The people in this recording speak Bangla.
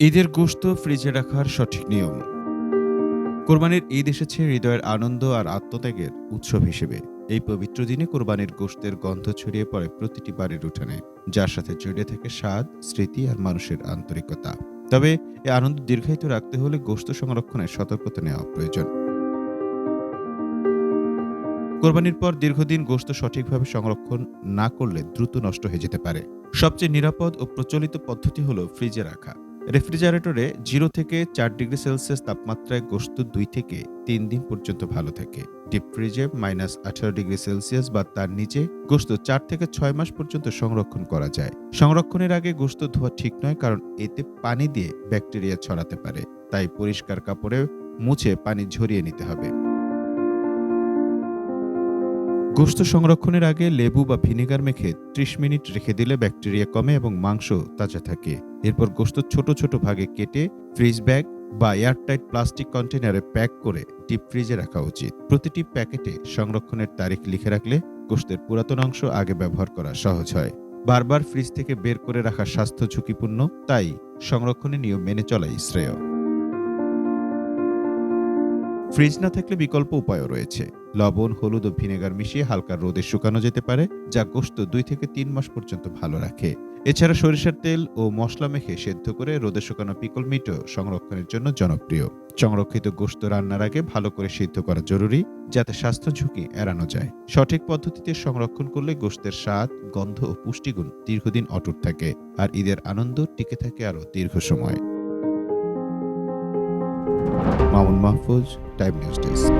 ঈদের গোশত ফ্রিজে রাখার সঠিক নিয়ম। কোরবানির ঈদ এসেছে হৃদয়ের আনন্দ আর আত্মত্যাগের উৎসব হিসেবে। এই পবিত্র দিনে কোরবানির গোশতের গন্ধ ছড়িয়ে পড়ে প্রতিটি বাড়ির উঠানে, যার সাথে জড়িয়ে থাকে স্বাদ, স্মৃতি আর মানুষের আন্তরিকতা। তবে এই আনন্দ দীর্ঘায়িত রাখতে হলে গোশত সংরক্ষণে সতর্কতা নেওয়া প্রয়োজন। কোরবানির পর দীর্ঘদিন গোশত সঠিকভাবে সংরক্ষণ না করলে দ্রুত নষ্ট হয়ে যেতে পারে। সবচেয়ে নিরাপদ ও প্রচলিত পদ্ধতি হলো ফ্রিজে রাখা। রেফ্রিজারেটরে জিরো থেকে চার ডিগ্রি সেলসিয়াস তাপমাত্রায় গোস্ত দুই থেকে তিন দিন পর্যন্ত ভালো থাকে। ডিপ ফ্রিজে মাইনাস আঠারো ডিগ্রি সেলসিয়াস বা তার নিচে গোস্ত চার থেকে ছয় মাস পর্যন্ত সংরক্ষণ করা যায়। সংরক্ষণের আগে গোস্ত ধোয়া ঠিক নয় কারণ এতে পানি দিয়ে ব্যাকটেরিয়া ছড়াতে পারে। তাই পরিষ্কার কাপড়ে মুছে পানি ঝরিয়ে নিতে হবে। গোস্ত সংরক্ষণের আগে লেবু বা ভিনেগার মেখে ত্রিশ মিনিট রেখে দিলে ব্যাকটেরিয়া কমে এবং মাংস তাজা থাকে। এরপর গোশত ছোট ছোট ভাগে কেটে ফ্রিজ ব্যাগ বা এয়ারটাইট প্লাস্টিক কন্টেনারে প্যাক করে ডিপ ফ্রিজে রাখা উচিত। প্রতিটি প্যাকেটে সংরক্ষণের তারিখ লিখে রাখলে গোশতের পুরাতন অংশ আগে ব্যবহার করা সহজ হয়। বারবার ফ্রিজ থেকে বের করে রাখা স্বাস্থ্য ঝুঁকিপূর্ণ, তাই সংরক্ষণের নিয়ম মেনে চলাই শ্রেয়। ফ্রিজ না থাকলে বিকল্প উপায়ও রয়েছে। লবণ, হলুদ ও ভিনেগার মিশিয়ে হালকা রোদে শুকানো যেতে পারে, যা গোশত দুই থেকে তিন মাস পর্যন্ত ভালো রাখে। এছাড়া সরিষার তেল ও মশলা মেখে সেদ্ধ করে রোদে শুকানো পিকল মিটও সংরক্ষণের জন্য জনপ্রিয়। সংরক্ষিত গোস্ত রান্নার আগে ভালো করে সিদ্ধ করা জরুরি, যাতে স্বাস্থ্য ঝুঁকি এড়ানো যায়। সঠিক পদ্ধতিতে সংরক্ষণ করলে গোশতের স্বাদ, গন্ধ ও পুষ্টিগুণ দীর্ঘদিন অটুট থাকে, আর ঈদের আনন্দ টিকে থাকে আরও দীর্ঘ সময়। Mamun Mahfuz Time news desk